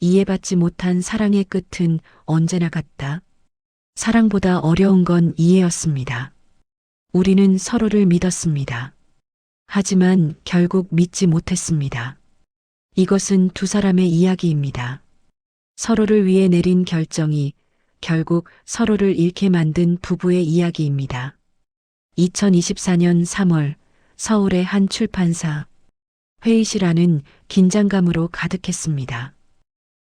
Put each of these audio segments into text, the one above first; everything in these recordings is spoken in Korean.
이해받지 못한 사랑의 끝은 언제나 같다. 사랑보다 어려운 건 이해였습니다. 우리는 서로를 믿었습니다. 하지만 결국 믿지 못했습니다. 이것은 두 사람의 이야기입니다. 서로를 위해 내린 결정이 결국 서로를 잃게 만든 부부의 이야기입니다. 2024년 3월 서울의 한 출판사 회의실 안은 긴장감으로 가득했습니다.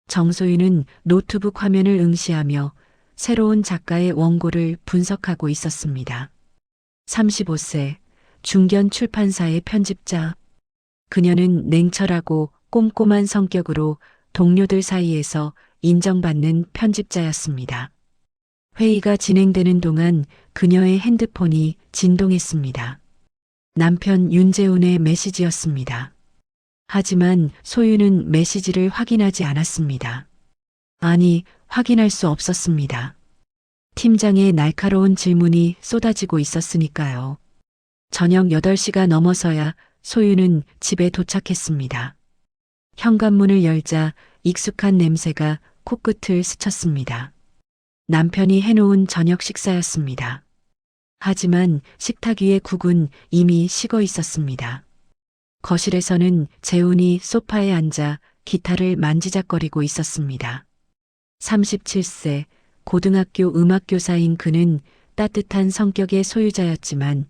정소윤은 노트북 화면을 응시하며 새로운 작가의 원고를 분석하고 있었습니다. 35세 중견 출판사의 편집자. 그녀는 냉철하고 꼼꼼한 성격으로 동료들 사이에서 인정받는 편집자였습니다. 회의가 진행되는 동안 그녀의 핸드폰이 진동했습니다. 남편 윤재훈의 메시지였습니다. 하지만 소유는 메시지를 확인하지 않았습니다. 아니, 확인할 수 없었습니다. 팀장의 날카로운 질문이 쏟아지고 있었으니까요. 저녁 8시가 넘어서야 소유는 집에 도착했습니다. 현관문을 열자 익숙한 냄새가 코끝을 스쳤습니다. 남편이 해놓은 저녁 식사였습니다. 하지만 식탁 위의 국은 이미 식어 있었습니다. 거실에서는 재훈이 소파에 앉아 기타를 만지작거리고 있었습니다. 37세 고등학교 음악교사인 그는 따뜻한 성격의 소유자였지만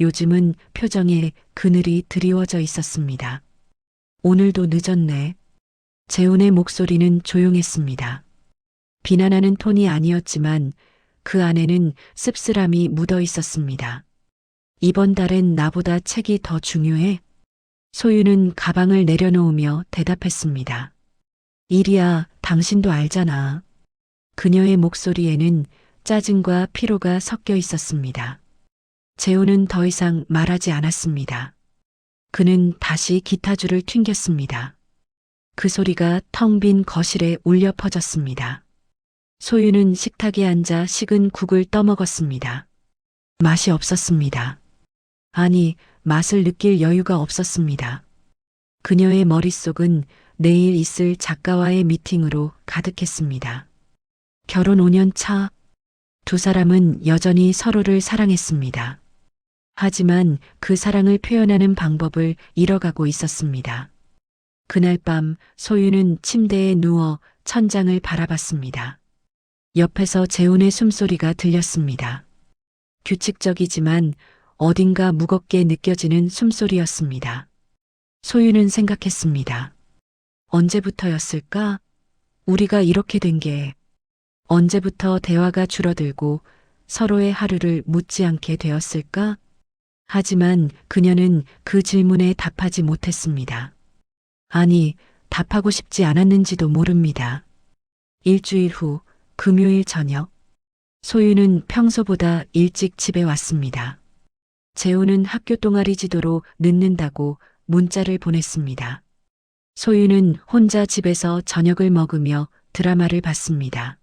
요즘은 표정에 그늘이 드리워져 있었습니다. 오늘도 늦었네. 재훈의 목소리는 조용했습니다. 비난하는 톤이 아니었지만 그 안에는 씁쓸함이 묻어 있었습니다. 이번 달엔 나보다 책이 더 중요해? 소유는 가방을 내려놓으며 대답했습니다. 일이야, 당신도 알잖아. 그녀의 목소리에는 짜증과 피로가 섞여 있었습니다. 재호는 더 이상 말하지 않았습니다. 그는 다시 기타줄을 튕겼습니다. 그 소리가 텅 빈 거실에 울려 퍼졌습니다. 소유는 식탁에 앉아 식은 국을 떠먹었습니다. 맛이 없었습니다. 아니, 맛을 느낄 여유가 없었습니다. 그녀의 머릿속은 내일 있을 작가와의 미팅으로 가득했습니다. 결혼 5년 차, 두 사람은 여전히 서로를 사랑했습니다. 하지만 그 사랑을 표현하는 방법을 잃어가고 있었습니다. 그날 밤 소유는 침대에 누워 천장을 바라봤습니다. 옆에서 재훈의 숨소리가 들렸습니다. 규칙적이지만 어딘가 무겁게 느껴지는 숨소리였습니다. 소유는 생각했습니다. 언제부터였을까? 우리가 이렇게 된 게 언제부터 대화가 줄어들고 서로의 하루를 묻지 않게 되었을까? 하지만 그녀는 그 질문에 답하지 못했습니다. 아니, 답하고 싶지 않았는지도 모릅니다. 일주일 후 금요일 저녁 소유는 평소보다 일찍 집에 왔습니다. 재호는 학교 동아리 지도로 늦는다고 문자를 보냈습니다. 소유는 혼자 집에서 저녁을 먹으며 드라마를 봤습니다.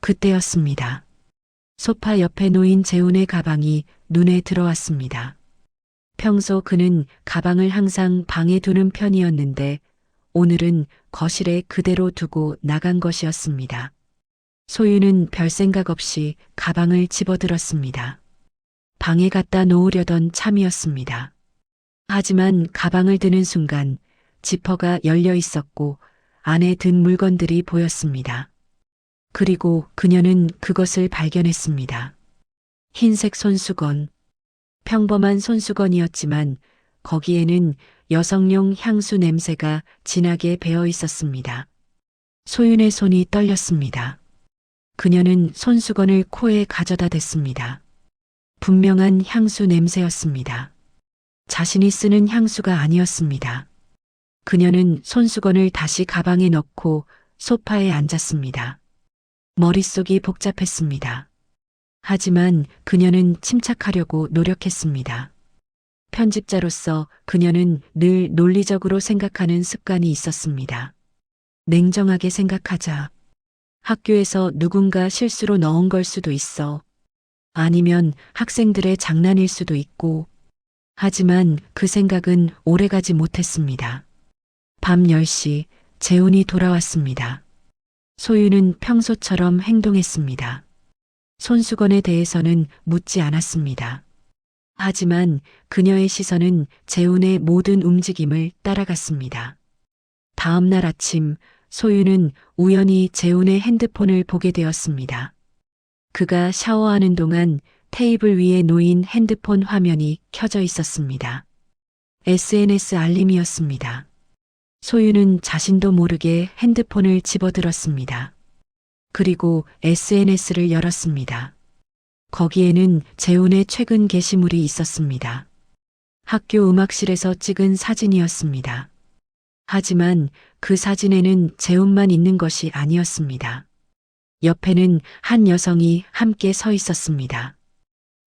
그때였습니다. 소파 옆에 놓인 재훈의 가방이 눈에 들어왔습니다. 평소 그는 가방을 항상 방에 두는 편이었는데 오늘은 거실에 그대로 두고 나간 것이었습니다. 소유는 별 생각 없이 가방을 집어들었습니다. 방에 갖다 놓으려던 참이었습니다. 하지만 가방을 드는 순간 지퍼가 열려 있었고 안에 든 물건들이 보였습니다. 그리고 그녀는 그것을 발견했습니다. 흰색 손수건. 평범한 손수건이었지만 거기에는 여성용 향수 냄새가 진하게 배어 있었습니다. 소윤의 손이 떨렸습니다. 그녀는 손수건을 코에 가져다 댔습니다. 분명한 향수 냄새였습니다. 자신이 쓰는 향수가 아니었습니다. 그녀는 손수건을 다시 가방에 넣고 소파에 앉았습니다. 머릿속이 복잡했습니다. 하지만 그녀는 침착하려고 노력했습니다. 편집자로서 그녀는 늘 논리적으로 생각하는 습관이 있었습니다. 냉정하게 생각하자. 학교에서 누군가 실수로 넣은 걸 수도 있어. 아니면 학생들의 장난일 수도 있고. 하지만 그 생각은 오래가지 못했습니다. 밤 10시 재훈이 돌아왔습니다. 소유는 평소처럼 행동했습니다. 손수건에 대해서는 묻지 않았습니다. 하지만 그녀의 시선은 재훈의 모든 움직임을 따라갔습니다. 다음 날 아침 소유는 우연히 재훈의 핸드폰을 보게 되었습니다. 그가 샤워하는 동안 테이블 위에 놓인 핸드폰 화면이 켜져 있었습니다. SNS 알림이었습니다. 소유는 자신도 모르게 핸드폰을 집어들었습니다. 그리고 SNS를 열었습니다. 거기에는 재훈의 최근 게시물이 있었습니다. 학교 음악실에서 찍은 사진이었습니다. 하지만 그 사진에는 재훈만 있는 것이 아니었습니다. 옆에는 한 여성이 함께 서 있었습니다.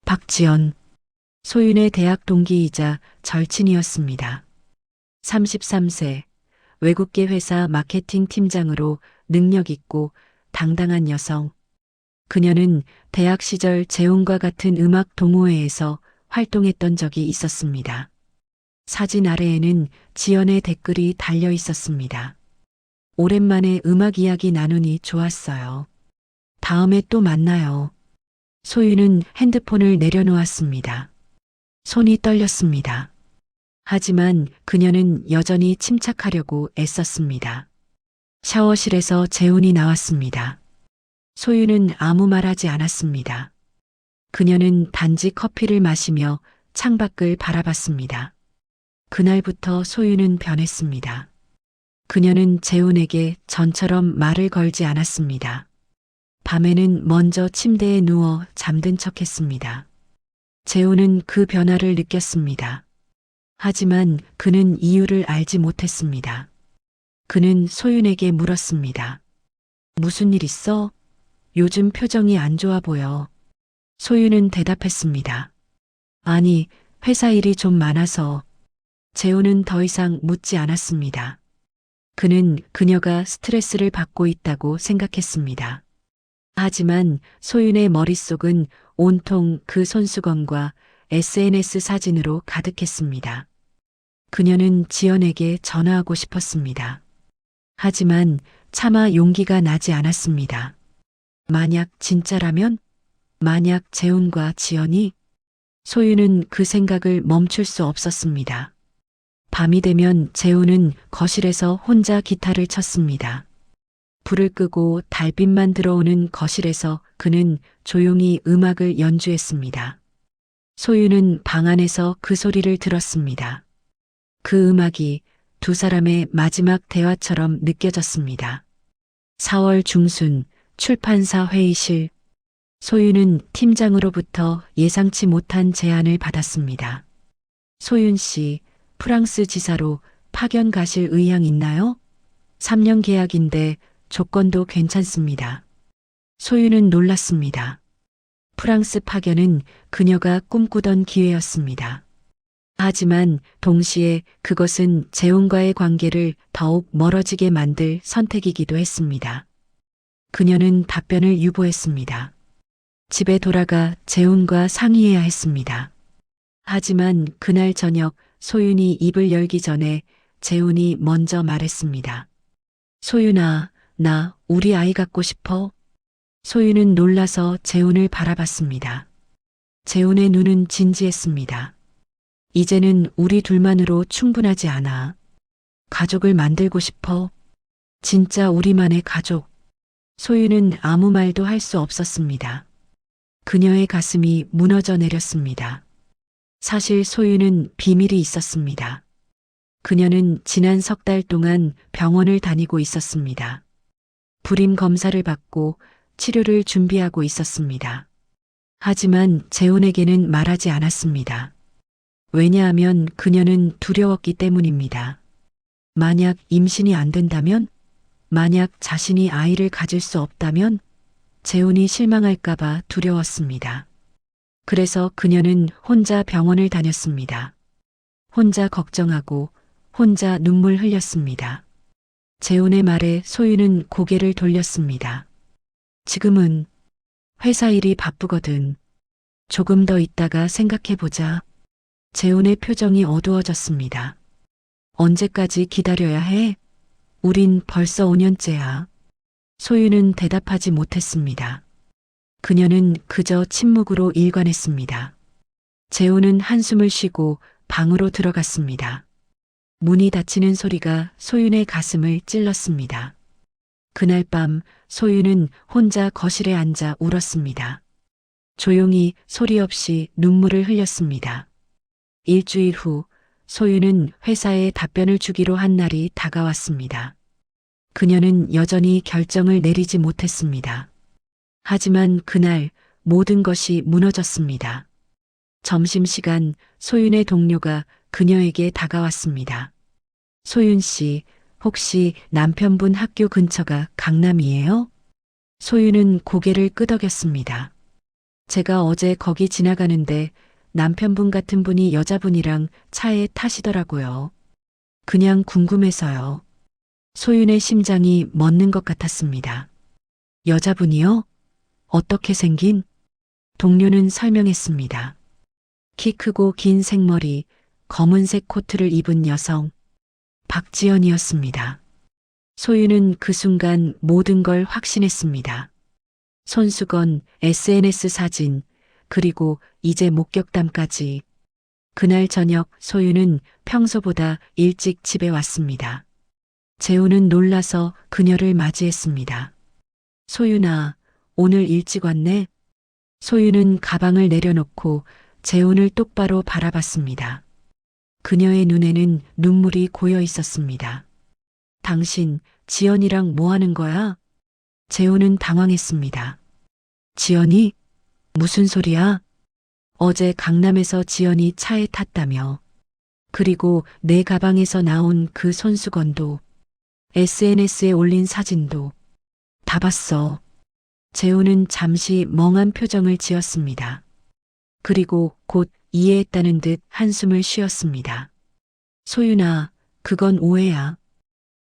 박지연. 소윤의 대학 동기이자 절친이었습니다. 33세, 외국계 회사 마케팅 팀장으로 능력 있고 당당한 여성. 그녀는 대학 시절 재훈과 같은 음악 동호회에서 활동했던 적이 있었습니다. 사진 아래에는 지연의 댓글이 달려 있었습니다. 오랜만에 음악 이야기 나누니 좋았어요. 다음에 또 만나요. 소유는 핸드폰을 내려놓았습니다. 손이 떨렸습니다. 하지만 그녀는 여전히 침착하려고 애썼습니다. 샤워실에서 재훈이 나왔습니다. 소유는 아무 말 하지 않았습니다. 그녀는 단지 커피를 마시며 창밖을 바라봤습니다. 그날부터 소유는 변했습니다. 그녀는 재훈에게 전처럼 말을 걸지 않았습니다. 밤에는 먼저 침대에 누워 잠든 척 했습니다. 재훈은 그 변화를 느꼈습니다. 하지만 그는 이유를 알지 못했습니다. 그는 소윤에게 물었습니다. 무슨 일 있어? 요즘 표정이 안 좋아 보여. 소윤은 대답했습니다. 아니, 회사 일이 좀 많아서. 재훈은 더 이상 묻지 않았습니다. 그는 그녀가 스트레스를 받고 있다고 생각했습니다. 하지만 소윤의 머릿속은 온통 그 손수건과 SNS 사진으로 가득했습니다. 그녀는 지연에게 전화하고 싶었습니다. 하지만 차마 용기가 나지 않았습니다. 만약 진짜라면? 만약 재훈과 지연이? 소유는 그 생각을 멈출 수 없었습니다. 밤이 되면 재훈은 거실에서 혼자 기타를 쳤습니다. 불을 끄고 달빛만 들어오는 거실에서 그는 조용히 음악을 연주했습니다. 소유는 방 안에서 그 소리를 들었습니다. 그 음악이 두 사람의 마지막 대화처럼 느껴졌습니다. 4월 중순 출판사 회의실 소윤은 팀장으로부터 예상치 못한 제안을 받았습니다. 소윤 씨, 프랑스 지사로 파견 가실 의향 있나요? 3년 계약인데 조건도 괜찮습니다. 소윤은 놀랐습니다. 프랑스 파견은 그녀가 꿈꾸던 기회였습니다. 하지만 동시에 그것은 재훈과의 관계를 더욱 멀어지게 만들 선택이기도 했습니다. 그녀는 답변을 유보했습니다. 집에 돌아가 재훈과 상의해야 했습니다. 하지만 그날 저녁 소윤이 입을 열기 전에 재훈이 먼저 말했습니다. 소윤아, 나 우리 아이 갖고 싶어. 소윤은 놀라서 재훈을 바라봤습니다. 재훈의 눈은 진지했습니다. 이제는 우리 둘만으로 충분하지 않아. 가족을 만들고 싶어. 진짜 우리만의 가족. 소유는 아무 말도 할 수 없었습니다. 그녀의 가슴이 무너져 내렸습니다. 사실 소유는 비밀이 있었습니다. 그녀는 지난 석 달 동안 병원을 다니고 있었습니다. 불임 검사를 받고 치료를 준비하고 있었습니다. 하지만 재훈에게는 말하지 않았습니다. 왜냐하면 그녀는 두려웠기 때문입니다. 만약 임신이 안 된다면? 만약 자신이 아이를 가질 수 없다면? 재훈이 실망할까봐 두려웠습니다. 그래서 그녀는 혼자 병원을 다녔습니다. 혼자 걱정하고 혼자 눈물 흘렸습니다. 재훈의 말에 소유는 고개를 돌렸습니다. 지금은 회사 일이 바쁘거든. 조금 더 있다가 생각해보자. 재훈의 표정이 어두워졌습니다. 언제까지 기다려야 해? 우린 벌써 5년째야. 소유는 대답하지 못했습니다. 그녀는 그저 침묵으로 일관했습니다. 재호는 한숨을 쉬고 방으로 들어갔습니다. 문이 닫히는 소리가 소윤의 가슴을 찔렀습니다. 그날 밤 소윤은 혼자 거실에 앉아 울었습니다. 조용히 소리 없이 눈물을 흘렸습니다. 일주일 후 소윤은 회사에 답변을 주기로 한 날이 다가왔습니다. 그녀는 여전히 결정을 내리지 못했습니다. 하지만 그날 모든 것이 무너졌습니다. 점심시간 소윤의 동료가 그녀에게 다가왔습니다. 소윤 씨, 혹시 남편분 학교 근처가 강남이에요? 소윤은 고개를 끄덕였습니다. 제가 어제 거기 지나가는데 남편분 같은 분이 여자분이랑 차에 타시더라고요. 그냥 궁금해서요. 소윤의 심장이 멎는 것 같았습니다. 여자분이요? 어떻게 생긴? 동료는 설명했습니다. 키 크고 긴 생머리, 검은색 코트를 입은 여성, 박지연이었습니다. 소유는 그 순간 모든 걸 확신했습니다. 손수건, SNS 사진, 그리고 이제 목격담까지. 그날 저녁 소유는 평소보다 일찍 집에 왔습니다. 재우는 놀라서 그녀를 맞이했습니다. 소윤아, 오늘 일찍 왔네? 소유는 가방을 내려놓고 재훈을 똑바로 바라봤습니다. 그녀의 눈에는 눈물이 고여 있었습니다. 당신, 지연이랑 뭐 하는 거야? 재훈은 당황했습니다. 지연이? 무슨 소리야? 어제 강남에서 지연이 차에 탔다며. 그리고 내 가방에서 나온 그 손수건도, SNS에 올린 사진도 다 봤어. 재훈은 잠시 멍한 표정을 지었습니다. 그리고 곧 이해했다는 듯 한숨을 쉬었습니다. 소윤아, 그건 오해야.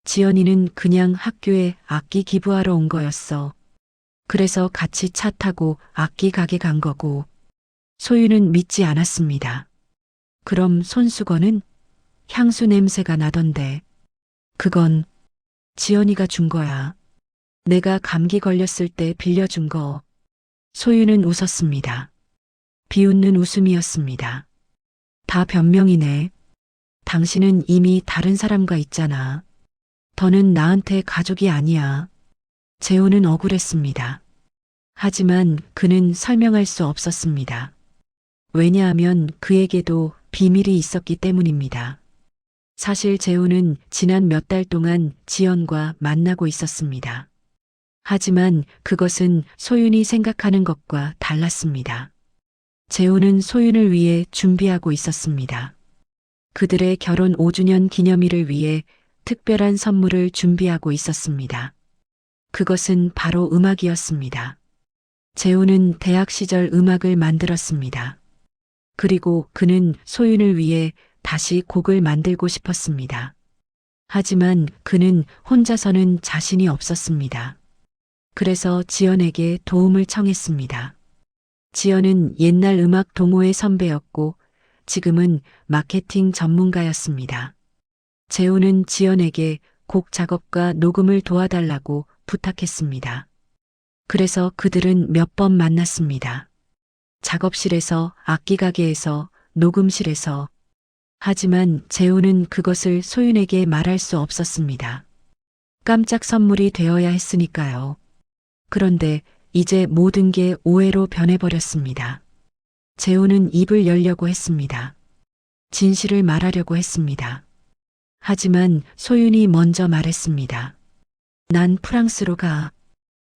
지연이는 그냥 학교에 악기 기부하러 온 거였어. 그래서 같이 차 타고 악기 가게 간 거고. 소윤은 믿지 않았습니다. 그럼 손수건은 향수 냄새가 나던데. 그건 지연이가 준 거야. 내가 감기 걸렸을 때 빌려준 거. 소윤은 웃었습니다. 비웃는 웃음이었습니다. 다 변명이네. 당신은 이미 다른 사람과 있잖아. 더는 나한테 가족이 아니야. 재호는 억울했습니다. 하지만 그는 설명할 수 없었습니다. 왜냐하면 그에게도 비밀이 있었기 때문입니다. 사실 재호는 지난 몇 달 동안 지연과 만나고 있었습니다. 하지만 그것은 소윤이 생각하는 것과 달랐습니다. 재호는 소윤을 위해 준비하고 있었습니다. 그들의 결혼 5주년 기념일을 위해 특별한 선물을 준비하고 있었습니다. 그것은 바로 음악이었습니다. 재호는 대학 시절 음악을 만들었습니다. 그리고 그는 소윤을 위해 다시 곡을 만들고 싶었습니다. 하지만 그는 혼자서는 자신이 없었습니다. 그래서 지연에게 도움을 청했습니다. 지연은 옛날 음악 동호회 선배였고 지금은 마케팅 전문가였습니다. 재호는 지연에게 곡 작업과 녹음을 도와달라고 부탁했습니다. 그래서 그들은 몇 번 만났습니다. 작업실에서, 악기 가게에서, 녹음실에서. 하지만 재호는 그것을 소윤에게 말할 수 없었습니다. 깜짝 선물이 되어야 했으니까요. 그런데 이제 모든 게 오해로 변해버렸습니다. 재호는 입을 열려고 했습니다. 진실을 말하려고 했습니다. 하지만 소윤이 먼저 말했습니다. 난 프랑스로 가.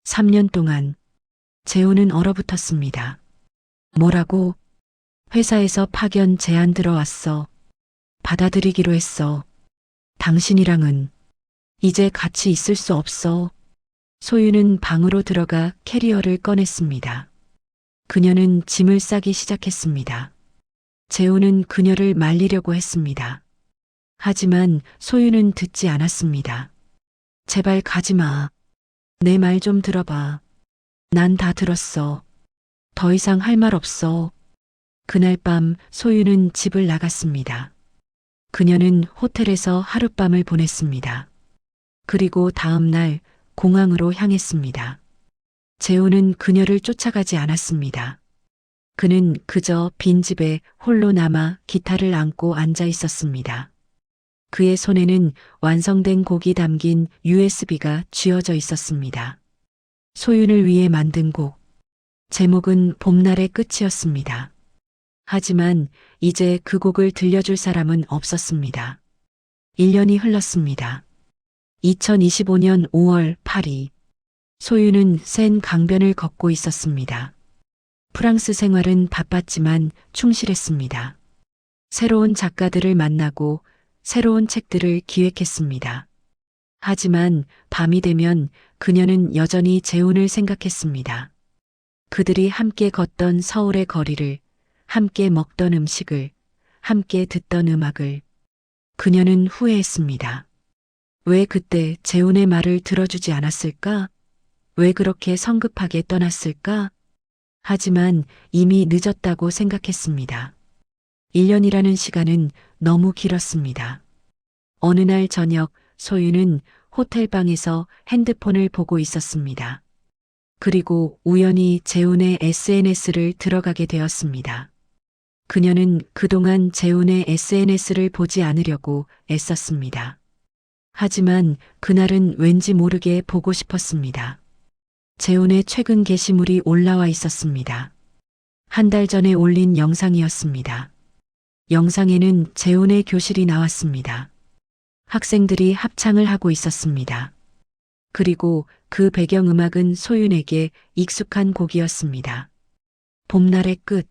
3년 동안 재호는 얼어붙었습니다. 뭐라고? 회사에서 파견 제안 들어왔어. 받아들이기로 했어. 당신이랑은 이제 같이 있을 수 없어. 소유는 방으로 들어가 캐리어를 꺼냈습니다. 그녀는 짐을 싸기 시작했습니다. 재호는 그녀를 말리려고 했습니다. 하지만 소유는 듣지 않았습니다. 제발 가지 마. 내 말 좀 들어봐. 난 다 들었어. 더 이상 할 말 없어. 그날 밤 소유는 집을 나갔습니다. 그녀는 호텔에서 하룻밤을 보냈습니다. 그리고 다음 날 공항으로 향했습니다. 재훈은 그녀를 쫓아가지 않았습니다. 그는 그저 빈집에 홀로 남아 기타를 안고 앉아 있었습니다. 그의 손에는 완성된 곡이 담긴 USB가 쥐어져 있었습니다. 소윤을 위해 만든 곡. 제목은 봄날의 끝이었습니다. 하지만 이제 그 곡을 들려줄 사람은 없었습니다. 1년이 흘렀습니다. 2025년 5월 8일. 소유는 센 강변을 걷고 있었습니다. 프랑스 생활은 바빴지만 충실했습니다. 새로운 작가들을 만나고 새로운 책들을 기획했습니다. 하지만 밤이 되면 그녀는 여전히 재혼을 생각했습니다. 그들이 함께 걷던 서울의 거리를, 함께 먹던 음식을, 함께 듣던 음악을. 그녀는 후회했습니다. 왜 그때 재혼의 말을 들어주지 않았을까? 왜 그렇게 성급하게 떠났을까? 하지만 이미 늦었다고 생각했습니다. 1년이라는 시간은 너무 길었습니다. 어느 날 저녁 소유는 호텔방에서 핸드폰을 보고 있었습니다. 그리고 우연히 재훈의 SNS를 들어가게 되었습니다. 그녀는 그동안 재훈의 SNS를 보지 않으려고 애썼습니다. 하지만 그날은 왠지 모르게 보고 싶었습니다. 재훈의 최근 게시물이 올라와 있었습니다. 한 달 전에 올린 영상이었습니다. 영상에는 재훈의 교실이 나왔습니다. 학생들이 합창을 하고 있었습니다. 그리고 그 배경음악은 소윤에게 익숙한 곡이었습니다. 봄날의 끝.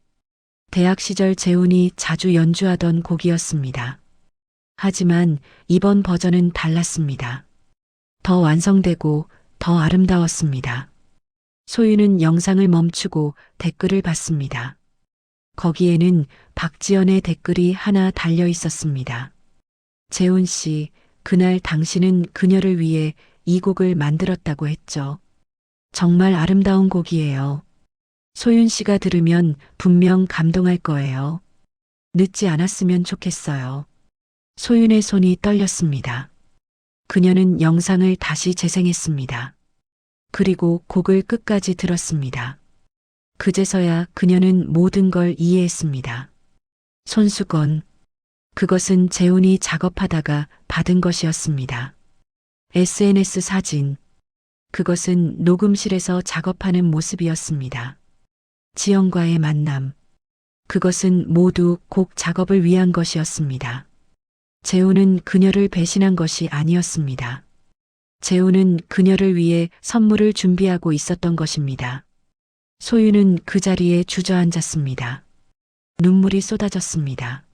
대학 시절 재훈이 자주 연주하던 곡이었습니다. 하지만 이번 버전은 달랐습니다. 더 완성되고 더 아름다웠습니다. 소유는 영상을 멈추고 댓글을 봤습니다. 거기에는 박지연의 댓글이 하나 달려 있었습니다. 재훈 씨, 그날 당신은 그녀를 위해 이 곡을 만들었다고 했죠. 정말 아름다운 곡이에요. 소윤 씨가 들으면 분명 감동할 거예요. 늦지 않았으면 좋겠어요. 소윤의 손이 떨렸습니다. 그녀는 영상을 다시 재생했습니다. 그리고 곡을 끝까지 들었습니다. 그제서야 그녀는 모든 걸 이해했습니다. 손수건. 그것은 재훈이 작업하다가 받은 것이었습니다. SNS 사진. 그것은 녹음실에서 작업하는 모습이었습니다. 지영과의 만남. 그것은 모두 곡 작업을 위한 것이었습니다. 재훈은 그녀를 배신한 것이 아니었습니다. 재훈은 그녀를 위해 선물을 준비하고 있었던 것입니다. 소유는 그 자리에 주저앉았습니다. 눈물이 쏟아졌습니다.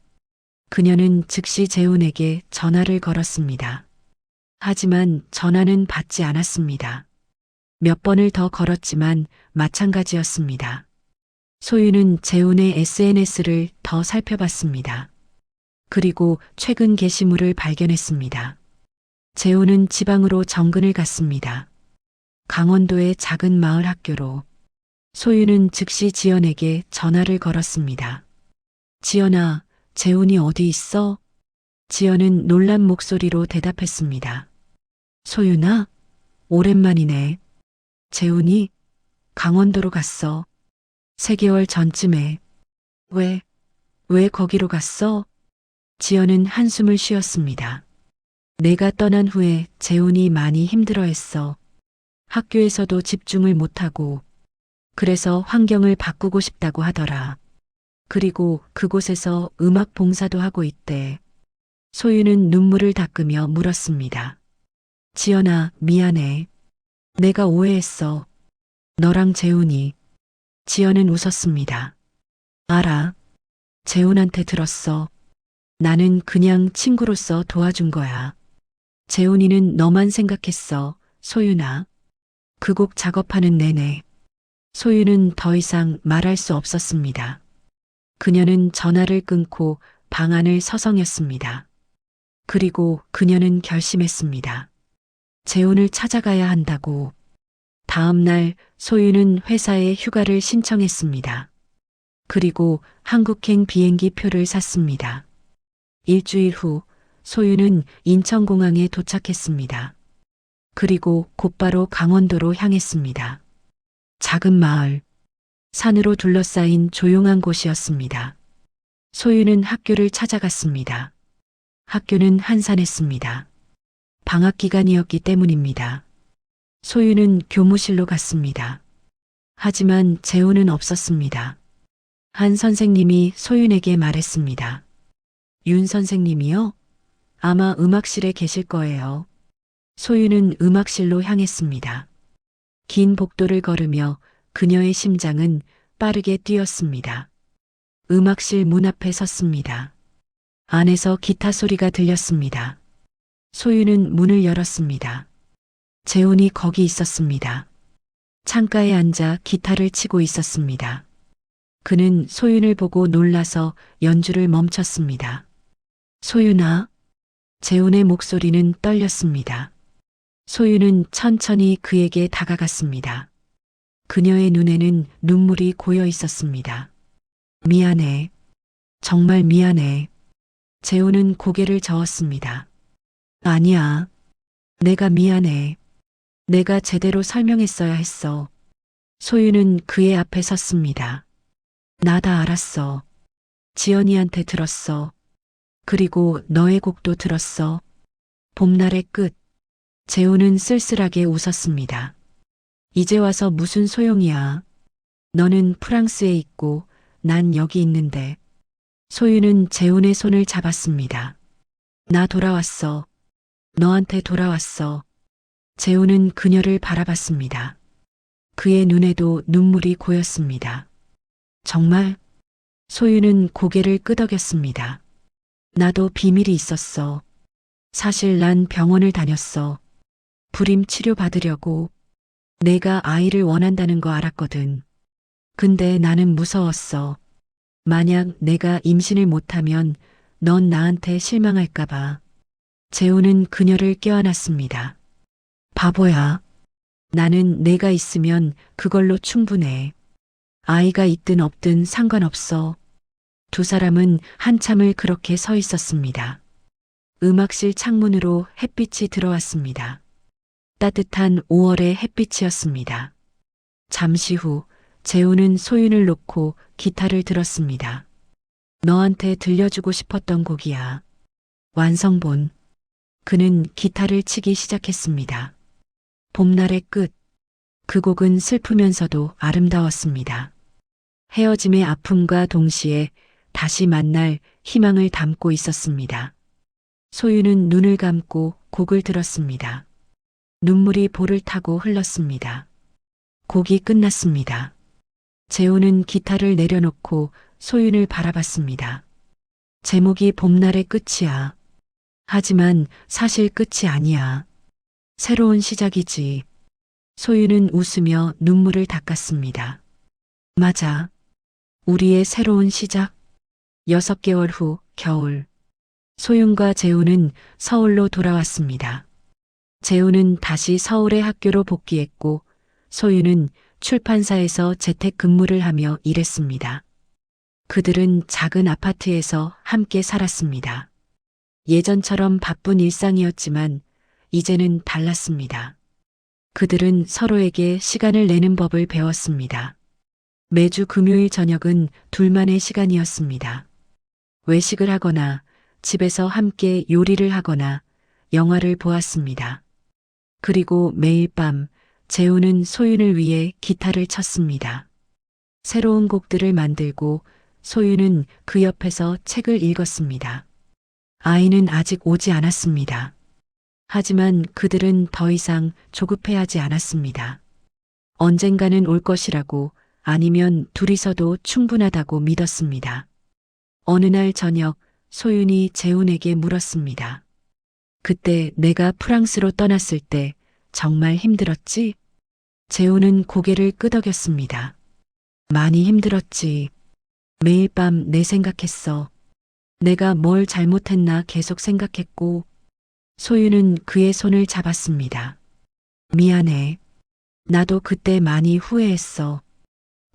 그녀는 즉시 재훈에게 전화를 걸었습니다. 하지만 전화는 받지 않았습니다. 몇 번을 더 걸었지만 마찬가지였습니다. 소유는 재훈의 SNS를 더 살펴봤습니다. 그리고 최근 게시물을 발견했습니다. 재훈은 지방으로 정근을 갔습니다. 강원도의 작은 마을 학교로 소유는 즉시 지연에게 전화를 걸었습니다. 지연아, 재훈이 어디 있어? 지연은 놀란 목소리로 대답했습니다. 소윤아, 오랜만이네. 재훈이 강원도로 갔어. 3개월 전쯤에. 왜, 왜 거기로 갔어? 지연은 한숨을 쉬었습니다. 내가 떠난 후에 재훈이 많이 힘들어했어. 학교에서도 집중을 못하고 그래서 환경을 바꾸고 싶다고 하더라. 그리고 그곳에서 음악 봉사도 하고 있대. 소유는 눈물을 닦으며 물었습니다. 지연아, 미안해. 내가 오해했어. 너랑 재훈이. 지연은 웃었습니다. 알아. 재훈한테 들었어. 나는 그냥 친구로서 도와준 거야. 재훈이는 너만 생각했어, 소윤아. 그 곡 작업하는 내내. 소유는 더 이상 말할 수 없었습니다. 그녀는 전화를 끊고 방 안을 서성였습니다. 그리고 그녀는 결심했습니다. 재훈을 찾아가야 한다고. 다음 날 소유는 회사에 휴가를 신청했습니다. 그리고 한국행 비행기 표를 샀습니다. 일주일 후 소유는 인천공항에 도착했습니다. 그리고 곧바로 강원도로 향했습니다. 작은 마을, 산으로 둘러싸인 조용한 곳이었습니다. 소유는 학교를 찾아갔습니다. 학교는 한산했습니다. 방학 기간이었기 때문입니다. 소유는 교무실로 갔습니다. 하지만 재우는 없었습니다. 한 선생님이 소윤에게 말했습니다. 윤 선생님이요? 아마 음악실에 계실 거예요. 소윤은 음악실로 향했습니다. 긴 복도를 걸으며 그녀의 심장은 빠르게 뛰었습니다. 음악실 문 앞에 섰습니다. 안에서 기타 소리가 들렸습니다. 소유는 문을 열었습니다. 재훈이 거기 있었습니다. 창가에 앉아 기타를 치고 있었습니다. 그는 소윤을 보고 놀라서 연주를 멈췄습니다. 소윤아. 재훈의 목소리는 떨렸습니다. 소윤은 천천히 그에게 다가갔습니다. 그녀의 눈에는 눈물이 고여 있었습니다. 미안해. 정말 미안해. 재훈은 고개를 저었습니다. 아니야. 내가 미안해. 내가 제대로 설명했어야 했어. 소유는 그의 앞에 섰습니다. 나 다 알았어. 지연이한테 들었어. 그리고 너의 곡도 들었어. 봄날의 끝. 재우는 쓸쓸하게 웃었습니다. 이제 와서 무슨 소용이야. 너는 프랑스에 있고 난 여기 있는데. 소유는 재훈의 손을 잡았습니다. 나 돌아왔어. 너한테 돌아왔어. 재훈은 그녀를 바라봤습니다. 그의 눈에도 눈물이 고였습니다. 정말? 소유는 고개를 끄덕였습니다. 나도 비밀이 있었어. 사실 난 병원을 다녔어. 불임 치료 받으려고. 내가 아이를 원한다는 거 알았거든. 근데 나는 무서웠어. 만약 내가 임신을 못하면 넌 나한테 실망할까봐. 재우는 그녀를 껴안았습니다. 바보야. 나는 내가 있으면 그걸로 충분해. 아이가 있든 없든 상관없어. 두 사람은 한참을 그렇게 서 있었습니다. 음악실 창문으로 햇빛이 들어왔습니다. 따뜻한 5월의 햇빛이었습니다. 잠시 후 재우는 소윤을 놓고 기타를 들었습니다. 너한테 들려주고 싶었던 곡이야. 완성본. 그는 기타를 치기 시작했습니다. 봄날의 끝. 그 곡은 슬프면서도 아름다웠습니다. 헤어짐의 아픔과 동시에 다시 만날 희망을 담고 있었습니다. 소유는 눈을 감고 곡을 들었습니다. 눈물이 볼을 타고 흘렀습니다. 곡이 끝났습니다. 재우는 기타를 내려놓고 소윤을 바라봤습니다. 제목이 봄날의 끝이야. 하지만 사실 끝이 아니야. 새로운 시작이지. 소유는 웃으며 눈물을 닦았습니다. 맞아. 우리의 새로운 시작. 여섯 개월 후 겨울. 소윤과 재우는 서울로 돌아왔습니다. 재우는 다시 서울의 학교로 복귀했고 소윤은 출판사에서 재택 근무를 하며 일했습니다. 그들은 작은 아파트에서 함께 살았습니다. 예전처럼 바쁜 일상이었지만 이제는 달랐습니다. 그들은 서로에게 시간을 내는 법을 배웠습니다. 매주 금요일 저녁은 둘만의 시간이었습니다. 외식을 하거나 집에서 함께 요리를 하거나 영화를 보았습니다. 그리고 매일 밤 재우는 소윤을 위해 기타를 쳤습니다. 새로운 곡들을 만들고 소윤은 그 옆에서 책을 읽었습니다. 아이는 아직 오지 않았습니다. 하지만 그들은 더 이상 조급해하지 않았습니다. 언젠가는 올 것이라고 아니면 둘이서도 충분하다고 믿었습니다. 어느 날 저녁 소윤이 재훈에게 물었습니다. 그때 내가 프랑스로 떠났을 때 정말 힘들었지? 재훈은 고개를 끄덕였습니다. 많이 힘들었지. 매일 밤 내 생각했어. 내가 뭘 잘못했나 계속 생각했고, 소유는 그의 손을 잡았습니다. 미안해. 나도 그때 많이 후회했어.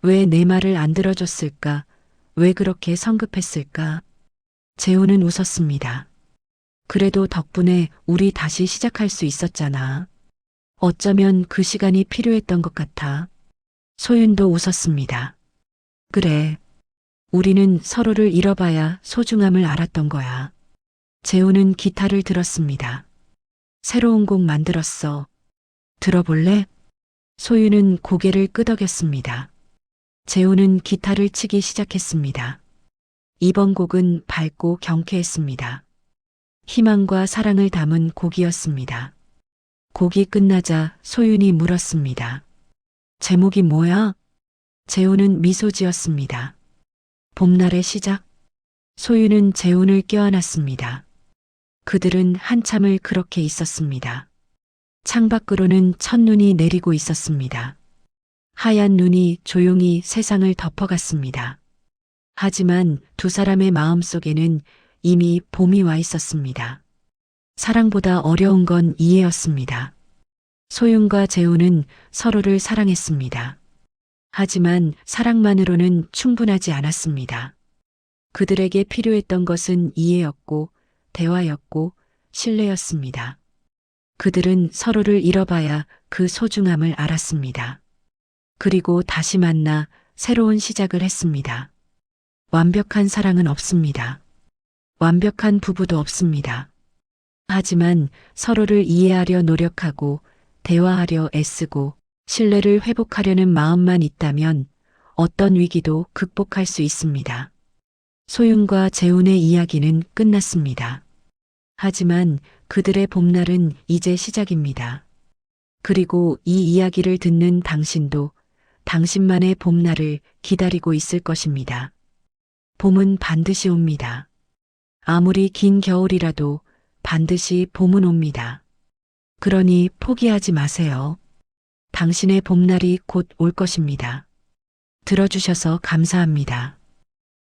왜 내 말을 안 들어줬을까? 왜 그렇게 성급했을까? 재훈은 웃었습니다. 그래도 덕분에 우리 다시 시작할 수 있었잖아. 어쩌면 그 시간이 필요했던 것 같아. 소윤도 웃었습니다. 그래. 우리는 서로를 잃어봐야 소중함을 알았던 거야. 재우는 기타를 들었습니다. 새로운 곡 만들었어. 들어볼래? 소유는 고개를 끄덕였습니다. 재우는 기타를 치기 시작했습니다. 이번 곡은 밝고 경쾌했습니다. 희망과 사랑을 담은 곡이었습니다. 곡이 끝나자 소윤이 물었습니다. 제목이 뭐야? 재우는 미소 지었습니다. 봄날의 시작? 소윤은 재훈을 껴안았습니다. 그들은 한참을 그렇게 있었습니다. 창밖으로는 첫눈이 내리고 있었습니다. 하얀 눈이 조용히 세상을 덮어갔습니다. 하지만 두 사람의 마음 속에는 이미 봄이 와 있었습니다. 사랑보다 어려운 건 이해였습니다. 소윤과 재훈은 서로를 사랑했습니다. 하지만 사랑만으로는 충분하지 않았습니다. 그들에게 필요했던 것은 이해였고, 대화였고, 신뢰였습니다. 그들은 서로를 잃어봐야 그 소중함을 알았습니다. 그리고 다시 만나 새로운 시작을 했습니다. 완벽한 사랑은 없습니다. 완벽한 부부도 없습니다. 하지만 서로를 이해하려 노력하고 대화하려 애쓰고 신뢰를 회복하려는 마음만 있다면 어떤 위기도 극복할 수 있습니다. 소윤과 재훈의 이야기는 끝났습니다. 하지만 그들의 봄날은 이제 시작입니다. 그리고 이 이야기를 듣는 당신도 당신만의 봄날을 기다리고 있을 것입니다. 봄은 반드시 옵니다. 아무리 긴 겨울이라도 반드시 봄은 옵니다. 그러니 포기하지 마세요. 당신의 봄날이 곧 올 것입니다. 들어주셔서 감사합니다.